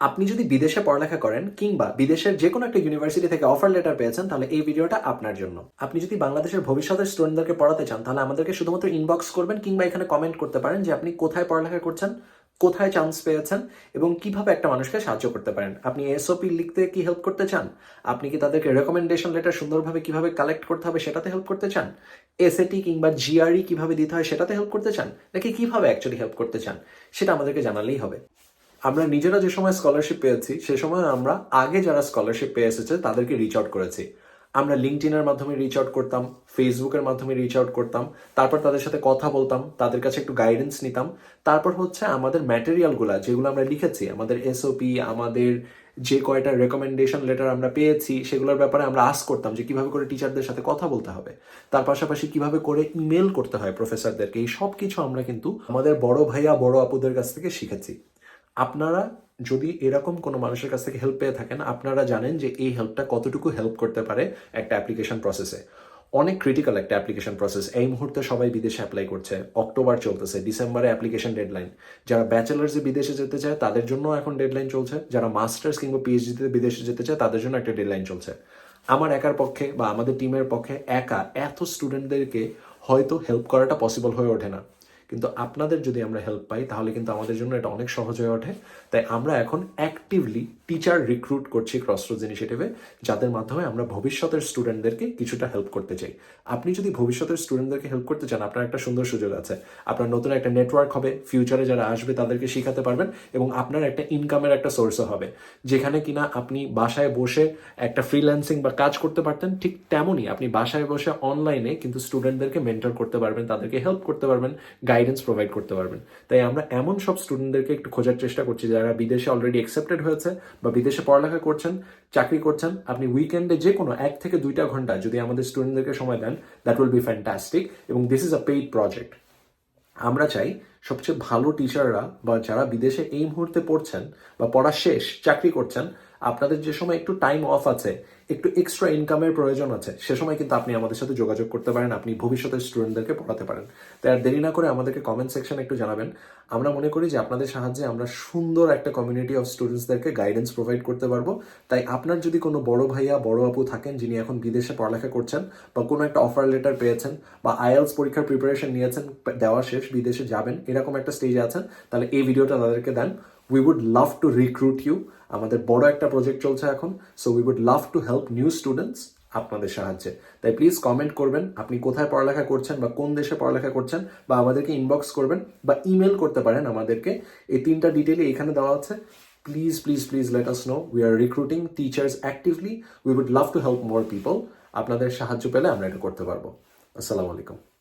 আপনি যদি বিদেশে পড়ালেখা করেন কিংবা বিদেশের যে কোনো একটা ইউনিভার্সিটি থেকে অফার লেটার পেয়েছেন, তাহলে এই ভিডিওটা আপনার জন্য। আপনি যদি বাংলাদেশের ভবিষ্যতের স্টুডেন্টদেরকে পড়াতে চান, তাহলে আমাদেরকে শুধুমাত্র ইনবক্স করবেন কিংবা এখানে কমেন্ট করতে পারেন যে আপনি কোথায় পড়ালেখা করছেন, কোথায় চান্স পেয়েছেন এবং কীভাবে একটা মানুষকে সাহায্য করতে পারেন। আপনি এসওপি লিখতে কি হেল্প করতে চান? আপনি কি তাদেরকে রেকমেন্ডেশন লেটার সুন্দরভাবে কীভাবে কালেক্ট করতে হবে সেটাতে হেল্প করতে চান? এসএটি কিংবা জিআরই কীভাবে দিতে হয় সেটাতে হেল্প করতে চান? নাকি কীভাবে অ্যাকচুয়ালি হেল্প করতে চান? সেটা আমাদেরকে জানালেই হবে। আমরা নিজেরা যে সময় স্কলারশিপ পেয়েছি, সে সময় আমরা আগে যারা স্কলারশিপ পেয়ে এসেছে, তাদেরকে রিচ আউট করেছি। আমরা লিঙ্কডিনের মাধ্যমে রিচ আউট করতাম ফেসবুকের মাধ্যমে রিচ আউট করতাম, তারপর তাদের সাথে কথা বলতাম, তাদের কাছে একটু গাইডেন্স নিতাম। তারপর হচ্ছে আমাদের ম্যাটেরিয়ালগুলো যেগুলো আমরা লিখেছি, আমাদের এসওপি আমাদের যে কয়টা রেকমেন্ডেশন লেটার আমরা পেয়েছি, সেগুলোর ব্যাপারে আমরা আস করতাম যে কীভাবে করে টিচারদের সাথে কথা বলতে হবে। তার পাশাপাশি কীভাবে করে ইমেল করতে হয় প্রফেসরদেরকে এই সব কিছু আমরা কিন্তু আমাদের বড় ভাইয়া, বড় আপুদের কাছ থেকে শিখেছি। আপনারা যদি এরকম কোনো মানুষের কাছ থেকে হেল্প পেয়ে থাকেন, আপনারা জানেন যে এই হেল্পটা কতটুকু হেল্প করতে পারে একটা অ্যাপ্লিকেশন প্রসেসে অনেক ক্রিটিক্যাল একটা অ্যাপ্লিকেশন প্রসেস এই মুহূর্তে সবাই বিদেশে অ্যাপ্লাই করছে। অক্টোবর চলতেছে ডিসেম্বরে অ্যাপ্লিকেশন ডেডলাইন যারা ব্যাচেলার্সে বিদেশে যেতে চায়, তাদের জন্য এখন ডেডলাইন চলছে। যারা মাস্টার্স কিংবা পিএইচডিতে বিদেশে যেতে চায়, তাদের জন্য একটা ডেডলাইন চলছে। আমার একার পক্ষে বা আমাদের টিমের পক্ষে একা এত স্টুডেন্টদেরকে হয়তো হেল্প করাটা পসিবল হয়ে ওঠে না। কিন্তু আপনাদের যদি আমরা হেল্প পাই, তাহলে কিন্তু আমাদের জন্য এটা অনেক সহজ হয়ে ওঠে। তাই আমরা এখন অ্যাক্টিভলি টিচার রিক্রুট করছি ক্রসরোজ ইনিশিয়েটিভে যাদের মাধ্যমে আমরা ভবিষ্যতের স্টুডেন্টদেরকে কিছুটা হেল্প করতে চাই। আপনি যদি ভবিষ্যতের স্টুডেন্টদেরকে হেল্প করতে চান, আপনার একটা সুন্দর সুযোগ আছে। আপনার নতুন একটা নেটওয়ার্ক হবে ফিউচারে যারা আসবে তাদেরকে শেখাতে পারবেন এবং আপনার একটা ইনকামের একটা সোর্সও হবে। যেখানে কিনা আপনি বাসায় বসে একটা ফ্রিল্যান্সিং বা কাজ করতে পারতেন, ঠিক তেমনই আপনি বাসায় বসে অনলাইনে কিন্তু স্টুডেন্টদেরকে মেন্টর করতে পারবেন, তাদেরকে হেল্প করতে পারবেন গাইডেন্স প্রোভাইড করতে পারবেন। তাই আমরা এমন সব স্টুডেন্টদেরকে একটু খোঁজার চেষ্টা করছি যারা বিদেশে অলরেডি অ্যাকসেপ্টেড হয়েছে বা বিদেশে পড়ালেখা করছেন, চাকরি করছেন। আপনি উইকেন্ডে যে কোনো এক থেকে দুইটা ঘণ্টা যদি আমাদের স্টুডেন্টদেরকে সময় দেন দ্যাট উইল বি ফ্যান্টাস্টিক এবং this is a paid project আমরা চাই সবচেয়ে ভালো টিচাররা বা যারা বিদেশে এই মুহূর্তে পড়ছেন বা পড়া শেষ, চাকরি করছেন, আপনাদের যে সময় একটু টাইম অফ আছে, একটু এক্সট্রা ইনকামের প্রয়োজন আছে, সে সময় কিন্তু আপনি আমাদের সাথে যোগাযোগ করতে পারেন, আপনি ভবিষ্যতের স্টুডেন্টদেরকে পড়াতে পারেন। তাই আর দেরি না করে আমাদেরকে কমেন্ট সেকশন একটু জানাবেন। আমরা মনে করি যে আপনাদের সাহায্যে আমরা সুন্দর একটা কমিউনিটি অফ স্টুডেন্টসদেরকে গাইডেন্স প্রোভাইড করতে পারব। তাই আপনার যদি কোনো বড় ভাইয়া, বড় আপু থাকেন যিনি এখন বিদেশে পড়ালেখা করছেন বা কোনো একটা অফার লেটার পেয়েছেন বা আইএলস পরীক্ষার প্রিপারেশন নিয়েছেন, দেওয়া শেষ, বিদেশে যাবেন এরকম একটা স্টেজে আছেন, তাহলে এই ভিডিওটা তাদেরকে দেন। We would love to recruit you আমাদের বড় একটা প্রজেক্ট চলছে এখন so we would love to help new students আপনাদের সাহায্যে। তাই প্লিজ কমেন্ট করবেন, আপনি কোথায় পড়ালেখা করছেন বা কোন দেশে পড়ালেখা করছেন বা আমাদেরকে ইনবক্স করবেন বা ইমেল করতে পারেন আমাদেরকে। এই তিনটা ডিটেলই এখানে দেওয়া আছে। Please please please let us know we are recruiting teachers actively we would love to help more people আপনাদের সাহায্য পেলে আমরা এটা করতে পারব। আসসালামু আলাইকুম।